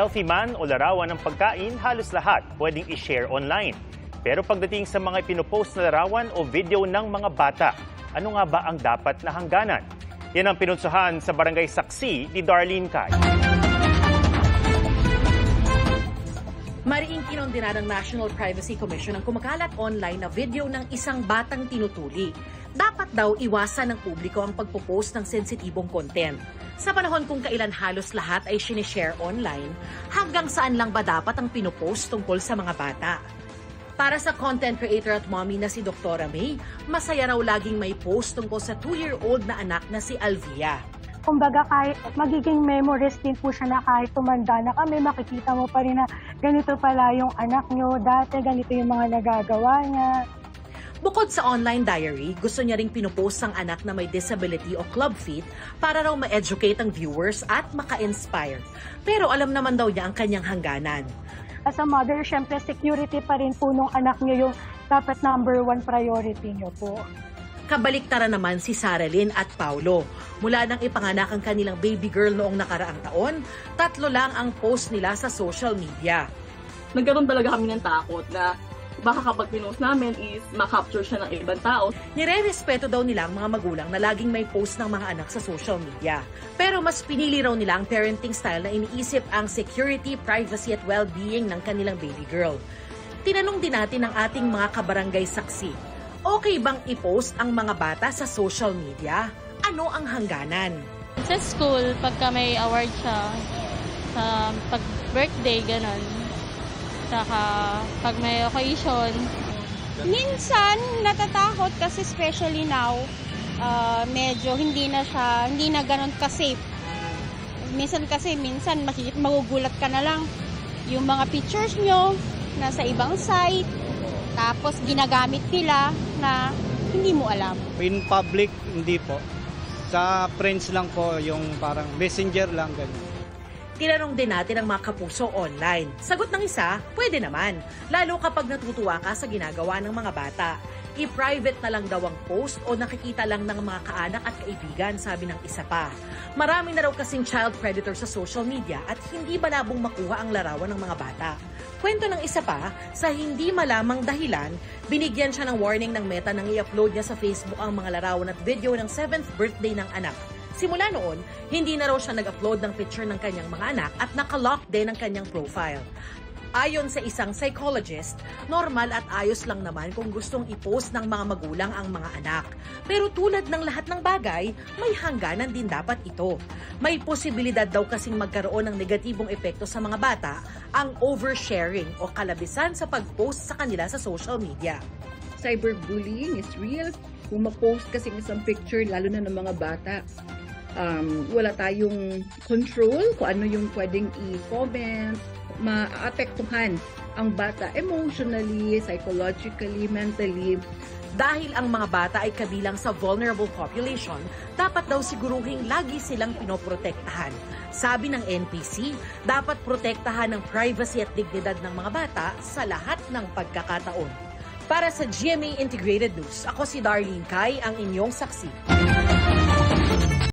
Selfie man o larawan ng pagkain, halos lahat pwedeng i-share online. Pero pagdating sa mga pinupost na larawan o video ng mga bata, ano nga ba ang dapat na hangganan? Yan ang pinunsuhan sa Barangay Saksi ni Darlene Kai. Mariing kinondena ng National Privacy Commission ang kumakalat online na video ng isang batang tinutuli. Dapat daw iwasan ng publiko ang pagpo-post ng sensitibong content. Sa panahon kung kailan halos lahat ay sinishare online, hanggang saan lang ba dapat ang pinopost tungkol sa mga bata? Para sa content creator at mommy na si Dr. May, masaya raw laging may post tungkol sa 2-year-old na anak na si Alvia. kumbaga kahit magiging memories din po siya na kahit tumanda na kami, makikita mo pa rin na ganito pala yung anak nyo, dati ganito yung mga nagagawa niya. Bukod sa online diary, gusto niya ring pinupost ang anak na may disability o club fit para raw ma-educate ang viewers at maka-inspire. Pero alam naman daw niya ang kanyang hangganan. As a mother, syempre security pa rin po nung anak nyo yung dapat number one priority nyo po. Kabaliktaran naman si Saralyn at Paulo. Mula nang ipanganak ang kanilang baby girl noong nakaraang taon, tatlo lang ang post nila sa social media. nagkaroon talaga kami ng takot na baka kapag pinost namin is makapture siya ng ibang tao. Nire-respeto daw nila ang mga magulang na laging may post ng mga anak sa social media. Pero mas pinili raw nila ang parenting style na iniisip ang security, privacy at well-being ng kanilang baby girl. Tinanong din natin ang ating mga kabarangay saksi. Okay bang i-post ang mga bata sa social media? Ano ang hangganan? Sa school, pagka may award siya, sa pag birthday, ganon. Saka pag may occasion, Minsan, natatakot kasi especially now, ah, medyo hindi na siya, hindi na ganun ka-safe. Minsan kasi, minsan magugulat ka na lang yung mga pictures nyo nasa ibang site, tapos ginagamit nila na hindi mo alam. In public, hindi po. Sa friends lang po, yung parang messenger lang, ganyan. Tinanong din natin ang mga kapuso online. Sagot ng isa, pwede naman. Lalo kapag natutuwa ka sa ginagawa ng mga bata. I-private na lang daw ang post o nakikita lang ng mga kaanak at kaibigan, sabi ng isa pa. Marami na raw kasing child predator sa social media at hindi malabong makuha ang larawan ng mga bata. Kwento ng isa pa, sa hindi malamang dahilan, binigyan siya ng warning ng meta nang i-upload niya sa Facebook ang mga larawan at video ng 7th birthday ng anak. Simula noon, hindi na raw siya nag-upload ng picture ng kanyang mga anak at nakalock din ang kanyang profile. Ayon sa isang psychologist, normal at ayos lang naman kung gustong i-post ng mga magulang ang mga anak. Pero tulad ng lahat ng bagay, may hangganan din dapat ito. May posibilidad daw kasing magkaroon ng negatibong epekto sa mga bata ang oversharing o kalabisan sa pag-post sa kanila sa social media. cyberbullying is real. Kung ma-post kasi ng isang picture, lalo na ng mga bata, um, wala tayong control kung ano yung pwedeng i-comment, maapektuhan ang bata emotionally, psychologically, mentally. Dahil ang mga bata ay kabilang sa vulnerable population, dapat daw siguruhing lagi silang pinoprotektahan. Sabi ng NPC, dapat protektahan ang privacy at dignidad ng mga bata sa lahat ng pagkakataon. Para sa GMA Integrated News, ako si Darlene Kai, ang inyong saksi.